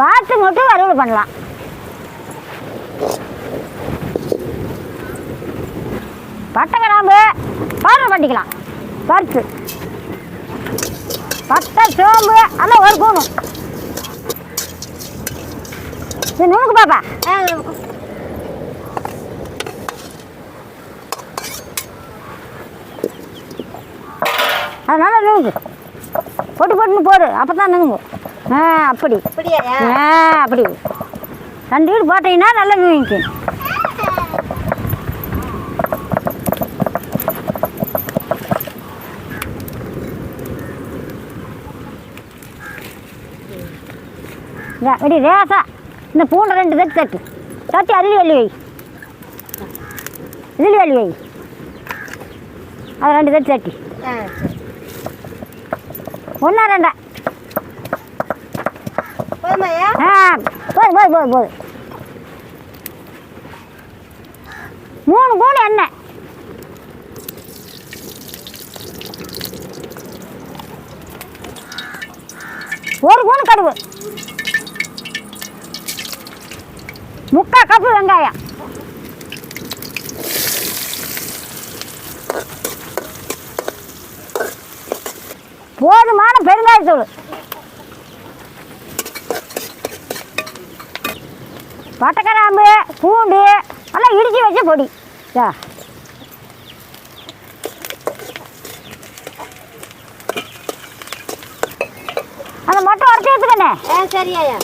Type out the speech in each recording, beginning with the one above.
வாத்து மட்டும் வறுவல் பண்ணலாம். பட்டை கிராம்பு பவுடர் பண்ணிக்கலாம் வறுத்து பட்டை சோம்பு எல்லாம் ஒரு கூணும் இது நுணுக்கு பாப்பா. அதனால நுணுக்கு போட்டு போட்டுன்னு போடு. அப்போ தான் நுணுங்கு ஆ அப்படி. அப்படியா? ஆ அப்படி. ரெண்டு வீடு போட்டீங்கன்னா நல்லா இந்தா, இப்படி ரேசா இந்த பூண்டை ரெண்டு தட்டு தட்டு. தட்டி அள்ளி அள்ளி வை. இதில் அள்ளி வை. அதை ரெண்டு தட்டு தட்டி. ஒன்றா ரெண்டா போதுமாயா ஆ போய் போய் போய் போய். மூணு மூணு எண்ணெய் ஒரு கூணு கடுகு. முக்கால் கப்பு வெங்காயம். போதுமான பெருங்காயத்தூள். பட்டைக்கிராம்பு பூண்டு எல்லாம் இடிச்சு வச்ச பொடி. இதா. அந்த மொட்டை உடச்சி எடுத்துக்கண்ணே. ஆ சரியாயா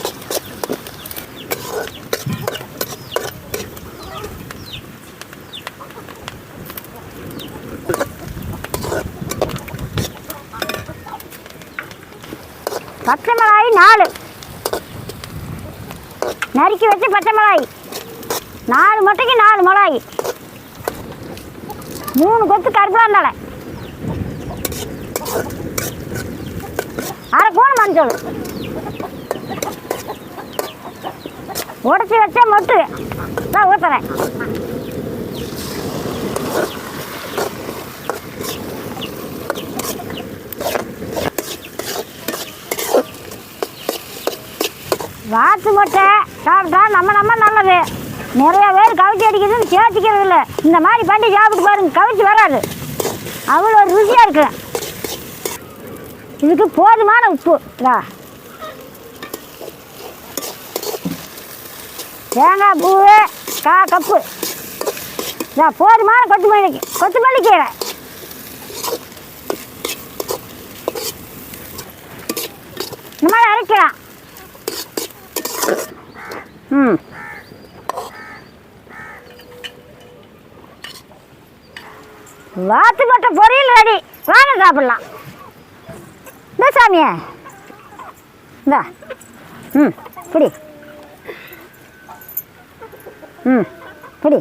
பச்சை மிளகாய் நாலு. நறுக்கி வச்சு பச்சை மிளகாய். நாலு மொட்டைக்கு நாலு மிளகாய். மூணு கொத்து கருப்பாந்தாளை அரை கூணு மஞ்சள். உடச்சி வச்சா மொட்டு. நான் ஊற்றுறேன் வாத்து முட்டை. சாப்பிட்டா நம்ம நம்ம நல்லது. நிறைய பேர் கவிச்சி அடிக்கிறதுன்னு சேர்த்துக்கிறது இல்லை. இந்த மாதிரி பண்ணி சாப்பிட்டு பாருங்க கவிச்சி வராது. அவ்வளோ ருசியாக இருக்கு. இதுக்கு போதுமான உப்பு. இதா. தேங்காய் பூ கா கப்பு. இதா போதுமான கொத்துமல்லி கொத்தமல்லி கீரை. இந்த மாதிரி அரைக்கலாம். ம். வாத்து கொட்டை பொரியல் ரெடி வாங்க சாப்பிடலாம். இந்த சாமியே. இந்தா. ம் பிடி. ம் பிடி.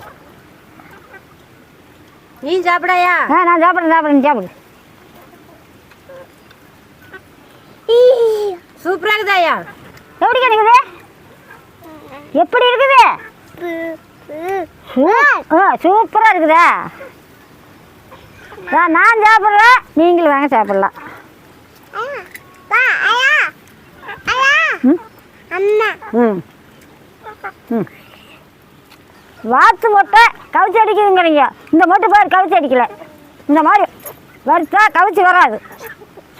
நீ சாப்பிடாயா? ஆ நான் சாப்பிட்றேன் சாப்பிட்றேன் சாப்பிடு. சூப்பரா இருக்குதாயா? எப்படி கிடைக்குது எப்படி இருக்குது? சூப்- ஆ சூப்பராக இருக்குதா. ஆ, நான் சாப்பிட்றேன். நீங்களும் வாங்க சாப்பிட்லாம். ம்? ம். ம். வாத்து மொட்டை கவிச்சி அடிக்குதுங்கிறீங்க இந்த மொட்டை பேர் கவிச்சு அடிக்கல. இந்த மாதிரி வறுத்தா கவிச்சு வராது.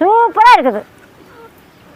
சூப்பராக இருக்குது.